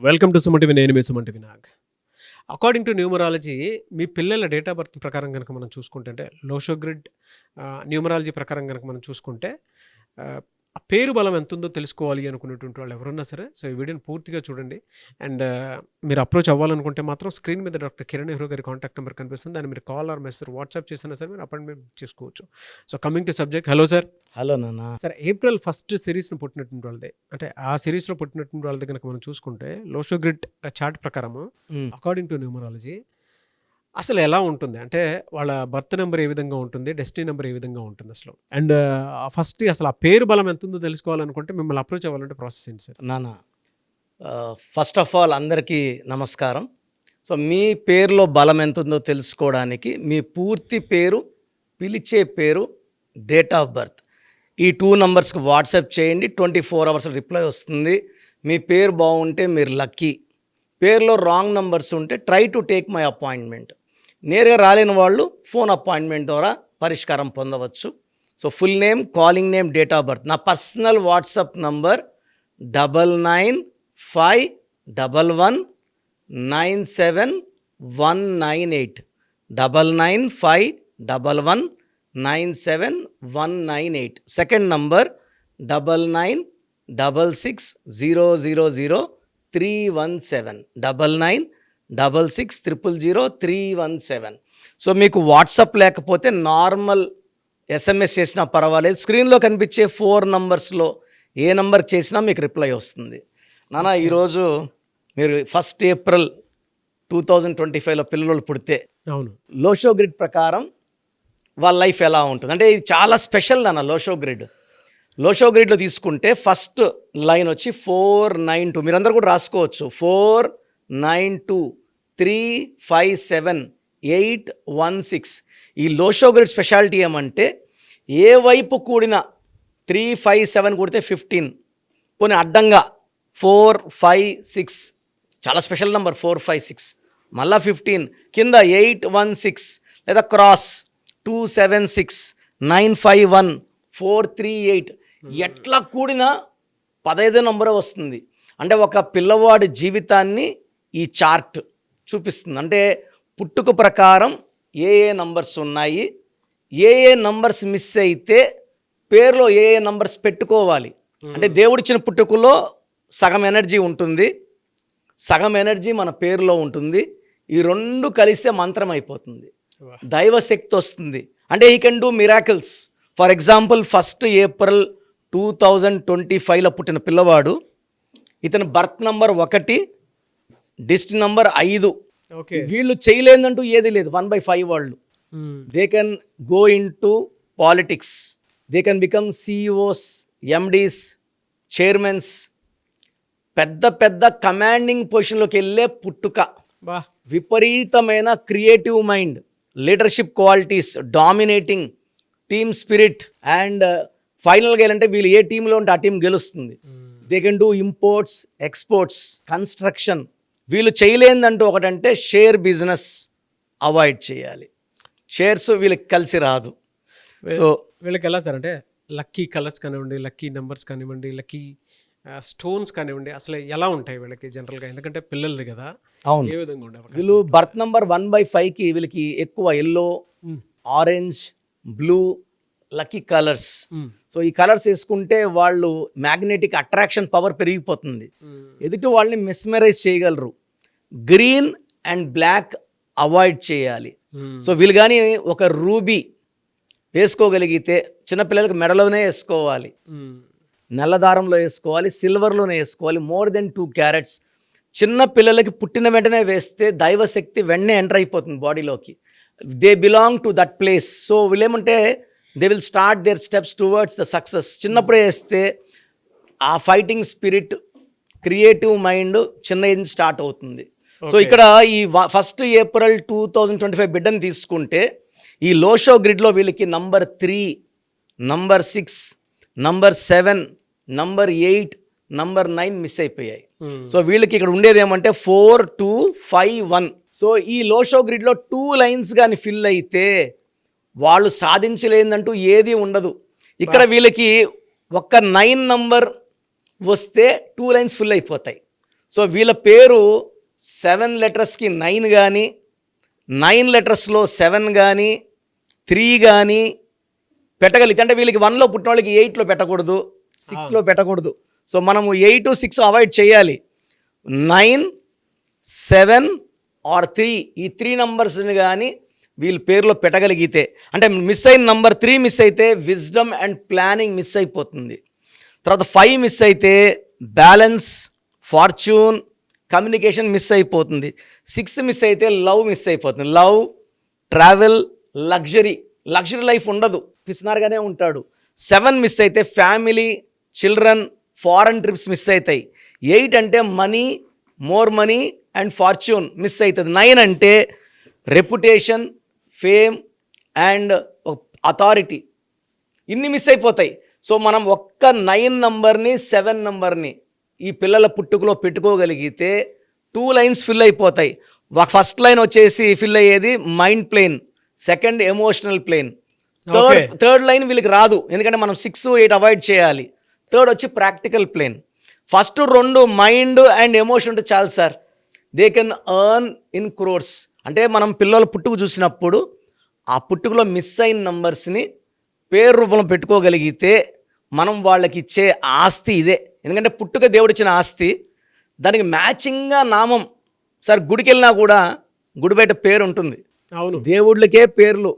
Welcome to సుమంటివి నేను మీ సుమంటి వినాగ్ అకార్డింగ్ టు న్యూమరాలజీ మీ పిల్లల డేట్ ఆఫ్ బర్త్ ప్రకారం కనుక మనం చూసుకుంటే అంటే లోషోగ్రిడ్ న్యూమరాలజీ ప్రకారం కనుక మనం చూసుకుంటే ఆ, పేరు బలం ఎంత ఉందో తెలుసుకోవాలి అనుకునేటువంటి వాళ్ళు ఎవరున్నా సరే సో ఈ వీడియోని పూర్తిగా చూడండి. అండ్ మీరు అప్రోచ్ అవ్వాలనుకుంటే మాత్రం స్క్రీన్ మీద డాక్టర్ కిరణ్ నెహ్రూ గారి కాంటాక్ట్ నెంబర్ కనిపిస్తుంది. దాన్ని మీరు కాల్ ఆర్ మెసేజ్ వాట్సాప్ చేసినా సరే మీరు అపాయింట్మెంట్ చేసుకోవచ్చు. So coming to subject. Hello sir. Hello నాన్న. సరే ఏప్రిల్ ఫస్ట్ సిరీస్ను పుట్టినటువంటి వాళ్ళదే. అంటే ఆ సిరీస్లో పుట్టినటువంటి వాళ్ళది కనుక మనం చూసుకుంటే లోషోగ్రిడ్ చార్ట్ ప్రకారము. అకార్డింగ్ టు న్యూమరాలజీ అసలు ఎలా ఉంటుంది? అంటే వాళ్ళ బర్త్ నెంబర్ ఏ విధంగా ఉంటుంది? డెస్టినీ నెంబర్ ఏ విధంగా ఉంటుంది అసలు? అండ్ ఫస్ట్ అసలు ఆ పేరు బలం ఎంత ఉందో తెలుసుకోవాలనుకుంటే మిమ్మల్ని అప్రోచ్ అవ్వాలంటే ప్రాసెస్ ఏంటి సార్? నాన్న ఫస్ట్ ఆఫ్ ఆల్ అందరికీ నమస్కారం. సో మీ పేరులో బలం ఎంత ఉందో తెలుసుకోవడానికి మీ పూర్తి పేరు పిలిచే పేరు డేట్ ఆఫ్ బర్త్. ఈ టూ నంబర్స్కి వాట్సాప్ చేయండి ట్వంటీ ఫోర్ అవర్స్ రిప్లై వస్తుంది. మీ పేరు బాగుంటే మీరు లక్కీ. పేరులో రాంగ్ నంబర్స్ ఉంటే try to take my appointment. నేరుగా రాలేని వాళ్ళు ఫోన్ అపాయింట్మెంట్ ద్వారా పరిష్కారం పొందవచ్చు. So full name calling name date of birth. నా personal WhatsApp number double nine five double one nine seven one nine eight. Double nine five double one nine seven one nine eight. Second number double nine double six zero zero zero three one seven. Double nine double six triple zero three one seven. So మీకు WhatsApp లేకపోతే normal SMS చేసినా పర్వాలేదు. స్క్రీన్లో కనిపించే four నంబర్స్లో ఏ number చేసినా మీకు reply వస్తుంది. నాన్న ఈరోజు మీరు first April two thousand twenty ఫైవ్లో పిల్లలు పుడితే అవును. లోషో గ్రిడ్ ప్రకారం వాళ్ళ లైఫ్ ఎలా ఉంటుంది? అంటే ఇది చాలా స్పెషల్ నాన్న లోషో గ్రిడ్. లోషో గ్రిడ్లో తీసుకుంటే ఫస్ట్ లైన్ వచ్చి ఫోర్ నైన్ టూ. మీరందరూ కూడా రాసుకోవచ్చు. Four nine two. Three five seven eight one six. ఈ లోషో గ్రిడ్ స్పెషాలిటీ ఏమంటే ఏ వైపు కూడిన త్రీ ఫైవ్ సెవెన్ కూడితే ఫిఫ్టీన్ పోనీ అడ్డంగా ఫోర్ ఫైవ్ సిక్స్. చాలా special number four five six. మళ్ళా ఫిఫ్టీన్ కింద ఎయిట్ వన్ సిక్స్ లేదా cross two seven six nine five one four three eight. ఎట్లా కూడినా పదహైదు నంబరే వస్తుంది. అంటే ఒక పిల్లవాడి జీవితాన్ని ఈ చార్ట్ చూపిస్తుంది. అంటే పుట్టుక ప్రకారం ఏ ఏ నంబర్స్ ఉన్నాయి ఏ ఏ నంబర్స్ మిస్ అయితే పేరులో ఏ ఏ నంబర్స్ పెట్టుకోవాలి. అంటే దేవుడిచ్చిన పుట్టుకలో సగం ఎనర్జీ ఉంటుంది సగం ఎనర్జీ మన పేరులో ఉంటుంది ఈ రెండు కలిస్తే మంత్రం అయిపోతుంది. Wow. దైవ శక్తి వస్తుంది. అంటే ఈ can do miracles for example first April two thousand twenty ఫైవ్లో పుట్టిన పిల్లవాడు ఇతని బర్త్ నంబర్ ఒకటి డిస్ట్ నంబర్ ఐదు. ఓకే. వీళ్ళు చేయలేదంటూ ఏది లేదు. వన్ బై ఫైవ్ వాళ్ళు. They can go into politics they can become CEOs MDs chairmans పెద్ద పెద్ద కమాండింగ్ పొజిషన్లోకి వెళ్ళే పుట్టుక. విపరీతమైన creative mind leadership qualities dominating team spirit and ఫైనల్గా ఏంటంటే వీళ్ళు ఏ టీంలో ఉంటే ఆ టీం గెలుస్తుంది. They can do imports exports construction వీళ్ళు చేయలేదంటూ ఒకటంటే షేర్ బిజినెస్ అవాయిడ్ చేయాలి. షేర్స్ వీళ్ళకి కలిసి రాదు. సో వీళ్ళకి ఎలా సార్ అంటే లక్కీ కలర్స్ కానివ్వండి లక్కీ నెంబర్స్ కానివ్వండి లక్కీ స్టోన్స్ కానివ్వండి అసలు ఎలా ఉంటాయి వీళ్ళకి జనరల్గా? ఎందుకంటే పిల్లలది కదా. అవును. ఏ విధంగా ఉండే? వీళ్ళు బర్త్ నంబర్ వన్ బై ఫైవ్కి వీళ్ళకి ఎక్కువ yellow orange blue lucky colours. So ఈ కలర్స్ వేసుకుంటే వాళ్ళు మ్యాగ్నెటిక్ అట్రాక్షన్ పవర్ పెరిగిపోతుంది. ఎదుటి వాళ్ళని మెస్మరైజ్ చేయగలరు. గ్రీన్ అండ్ బ్లాక్ అవాయిడ్ చేయాలి. మ్మ్. సో వీళ్ళు కానీ ఒక రూబీ వేసుకోగలిగితే చిన్నపిల్లలకి మెడలోనే వేసుకోవాలి. మ్మ్. నల్ల దారంలో వేసుకోవాలి సిల్వర్లోనే వేసుకోవాలి మోర్ దెన్ టూ క్యారెట్స్. చిన్న పిల్లలకి పుట్టిన వెంటనే వేస్తే దైవశక్తి వెంటనే ఎంటర్ అయిపోతుంది బాడీలోకి. They belong to that place so వీళ్ళేమంటే they will start their steps towards the success చిన్నప్పుడే వేస్తే ఆ ఫైటింగ్ స్పిరిట్ క్రియేటివ్ మైండ్ చిన్న స్టార్ట్ అవుతుంది. సో ఇక్కడ ఈ first April two thousand twenty five బిడ్డని తీసుకుంటే ఈ లోషో గ్రిడ్లో వీళ్ళకి number three number six number seven number eight number nine miss అయిపోయాయి. మ్మ్. సో వీళ్ళకి ఇక్కడ ఉండేది ఏమంటే four two five one. So ఈ లోషో గ్రిడ్లో టూ లైన్స్ కానీ ఫిల్ అయితే వాళ్ళు సాధించలేదంటూ ఏది ఉండదు. ఇక్కడ వీళ్ళకి ఒక్క నైన్ నంబర్ వస్తే టూ లైన్స్ ఫిల్ అయిపోతాయి. సో వీళ్ళ పేరు సెవెన్ లెటర్స్కి నైన్ కానీ నైన్ లెటర్స్లో సెవెన్ కానీ త్రీ కానీ పెట్టగలిగితే అంటే వీళ్ళకి వన్లో పుట్టిన వాళ్ళకి ఎయిట్లో పెట్టకూడదు సిక్స్లో పెట్టకూడదు. సో మనము ఎయిట్ సిక్స్ అవాయిడ్ చేయాలి. నైన్ సెవెన్ ఆర్ త్రీ ఈ త్రీ నంబర్స్ని కానీ వీళ్ళ పేరులో పెట్టగలిగితే అంటే మిస్ అయిన నంబర్ త్రీ మిస్ అయితే విజ్డమ్ అండ్ ప్లానింగ్ మిస్ అయిపోతుంది. తర్వాత ఫైవ్ మిస్ అయితే బ్యాలెన్స్ ఫార్చ్యూన్ కమ్యూనికేషన్ మిస్ అయిపోతుంది. సిక్స్ మిస్ అయితే లవ్ మిస్ అయిపోతుంది. Love travel luxury luxury life ఉండదు. పిసినారుగానే ఉంటాడు. సెవెన్ మిస్ అయితే family children foreign trips miss అవుతాయి ఎయిట్ అంటే money more money and fortune miss అవుతుంది నైన్ అంటే రెప్యుటేషన్ ఫేమ్ అండ్ అథారిటీ. ఇన్ని మిస్ అయిపోతాయి. సో మనం ఒక్క నైన్ నంబర్ని సెవెన్ నంబర్ని ఈ పిల్లల పుట్టుకలో పెట్టుకోగలిగితే టూ లైన్స్ ఫిల్ అయిపోతాయి. ఫస్ట్ లైన్ వచ్చేసి ఫిల్ అయ్యేది mind plane second emotional plane third. Third line వీళ్ళకి రాదు. ఎందుకంటే మనం సిక్స్ ఎయిట్ అవాయిడ్ చేయాలి. థర్డ్ వచ్చి ప్రాక్టికల్ ప్లేన్ ఫస్ట్ రెండు మైండ్ అండ్ ఎమోషన్ ఉంటే చాలు sir they can earn in crores అంటే మనం పిల్లల పుట్టుకు చూసినప్పుడు ఆ పుట్టుకలో మిస్ అయిన నంబర్స్ని పేరు రూపంలో పెట్టుకోగలిగితే మనం వాళ్ళకి ఇచ్చే ఆస్తి ఇదే. ఎందుకంటే పుట్టుక దేవుడిచ్చిన ఆస్తి. దానికి మ్యాచింగ్గా నామం. సార్ గుడికి వెళ్ళినా కూడా గుడి బయట పేరు ఉంటుంది అవును. దేవుళ్ళకే పేర్లు.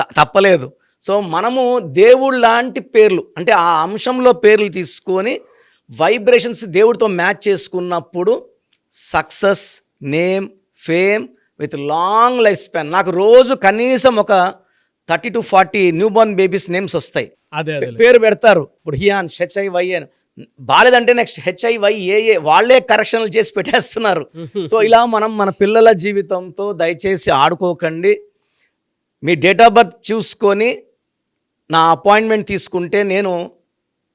తప్పలేదు. సో మనము దేవుడు లాంటి పేర్లు అంటే ఆ అంశంలో పేర్లు తీసుకొని వైబ్రేషన్స్ దేవుడితో మ్యాచ్ చేసుకున్నప్పుడు success name fame with long life span. నాకు రోజు కనీసం ఒక thirty to forty new born babies names వస్తాయి. అదే. పేరు పెడతారు. ఇప్పుడు హియాన్ హెచ్ఐవై అని. బాలేదంటే నెక్స్ట్ హెచ్ఐవై ఏఏ వాళ్ళే కరెక్షన్లు చేసి పెట్టేస్తున్నారు. సో ఇలా మనం మన పిల్లల జీవితంతో దయచేసి ఆడుకోకండి. మీ డేట్ ఆఫ్ బర్త్ చూసుకొని నా అపాయింట్మెంట్ తీసుకుంటే నేను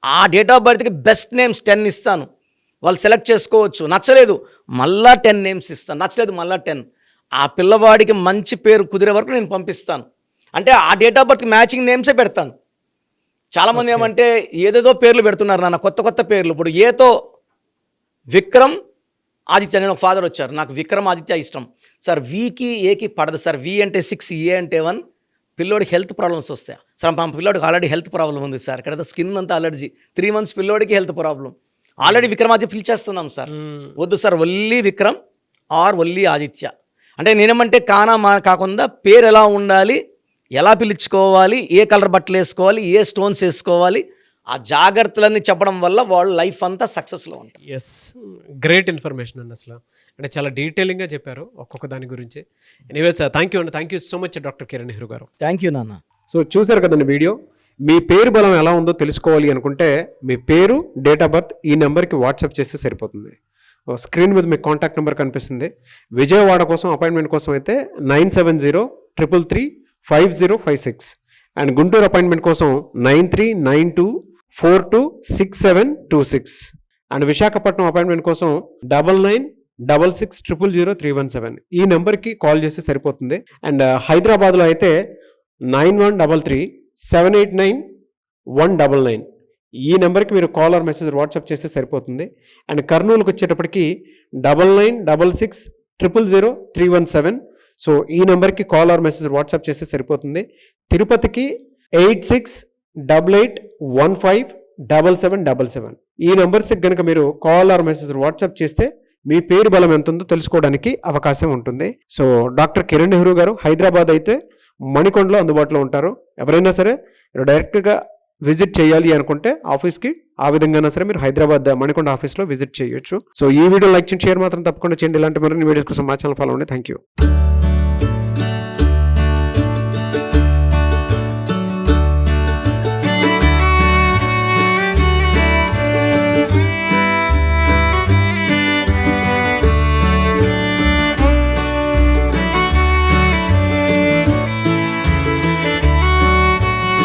ఆ డేట్ ఆఫ్ బర్త్కి బెస్ట్ నేమ్స్ టెన్ ఇస్తాను. వాళ్ళు సెలెక్ట్ చేసుకోవచ్చు. నచ్చలేదు. మళ్ళా టెన్ నేమ్స్ ఇస్తాను. నచ్చలేదు మళ్ళా టెన్ ఆ పిల్లవాడికి మంచి పేరు కుదిరే వరకు నేను పంపిస్తాను. అంటే ఆ డేట్ ఆఫ్ బర్త్కి మ్యాచింగ్ నేమ్సే పెడతాను. చాలామంది ఏమంటే ఏదేదో పేర్లు పెడుతున్నారు నాన్న కొత్త కొత్త పేర్లు. ఇప్పుడు ఏతో విక్రమ్ ఆదిత్య నేను ఒక ఫాదర్ వచ్చారు. నాకు విక్రమ్ ఆదిత్య ఇష్టం. సార్ వీకి ఏకి పడదు. సార్ వి అంటే సిక్స్ ఏ అంటే వన్ పిల్లోడికి హెల్త్ ప్రాబ్లమ్స్ వస్తాయి? సార్ మా పిల్లోడికి ఆల్రెడీ హెల్త్ ప్రాబ్లం ఉంది సార్. ఇక్కడ స్కిన్ అంతా అలర్జీ త్రీ మంత్స్ పిల్లోడికి హెల్త్ ప్రాబ్లం ఆల్రెడీ విక్రమాదిత్య పిలిచేస్తున్నాం సార్. వద్దు సార్ ఒల్లి విక్రమ్ ఆర్ ఒల్లి ఆదిత్య. అంటే నేనేమంటే కానా మా కాకుండా పేరు ఎలా ఉండాలి ఎలా పిలుచుకోవాలి ఏ కలర్ బట్టలు వేసుకోవాలి ఏ స్టోన్స్ వేసుకోవాలి ఆ జాగ్రత్తలన్నీ చెప్పడం వల్ల వాళ్ళు లైఫ్ అంతా సక్సెస్లో ఉంటారు ఎస్ గ్రేట్ ఇన్ఫర్మేషన్ అండి అసలు. అంటే చాలా డీటెయిలింగ్గా చెప్పారు ఒక్కొక్క దాని గురించి. ఎనీవేస్ థ్యాంక్ యూ అండి. Thank you so much doctor Kiran Nehru garu. Thank you నాన్న. సో చూశారు కదండి వీడియో. మీ పేరు బలం ఎలా ఉందో తెలుసుకోవాలి అనుకుంటే మీ పేరు డేట్ ఆఫ్ బర్త్ ఈ నెంబర్కి వాట్సాప్ చేస్తే సరిపోతుంది. ఓ స్క్రీన్ మీద మీకు కాంటాక్ట్ నెంబర్ కనిపిస్తుంది. విజయవాడ కోసం అపాయింట్మెంట్ కోసం అయితే nine seven zero triple three five zero five six. And Guntur appointment కోసం nine three nine two four two six seven two six. And Visakhapatnam appointment కోసం double nine double six triple zero three one seven. ఈ నెంబర్కి call చేస్తే సరిపోతుంది. And uh, హైదరాబాద్లో అయితే nine one double three seven eight nine one double nine. ఈ నెంబర్కి మీరు కాల్ ఆర్ మెసేజ్ వాట్సాప్ చేస్తే సరిపోతుంది. అండ్ కర్నూలుకి వచ్చేటప్పటికి double nine double six triple zero three one seven. So ఈ నెంబర్కి కాల్ ఆర్ మెసేజ్ వాట్సాప్ చేస్తే సరిపోతుంది. తిరుపతికి eight six double eight one five double seven double seven. ఈ నెంబర్స్కి కనుక మీరు కాల్ ఆర్ మెసేజ్ వాట్సాప్ చేస్తే మీ పేరు బలం ఎంత ఉందో తెలుసుకోవడానికి అవకాశం ఉంటుంది. సో డాక్టర్ కిరణ్ నెహ్రూ గారు హైదరాబాద్ అయితే మణికొండలో అందుబాటులో ఉంటారు. ఎవరైనా సరే మీరు డైరెక్ట్గా విజిట్ చేయాలి అనుకుంటే ఆఫీస్కి ఆ విధంగా సరే మీరు హైదరాబాద్ మణికొండ ఆఫీస్లో విజిట్ చేయొచ్చు. సో ఈ వీడియో లైక్ చేయండి షేర్ మాత్రం తప్పకుండా చేయండి. ఇలాంటి మరిన్ని వీడియోస్ కోసం మా ఛానల్ ఫాలో అండి థ్యాంక్ యూ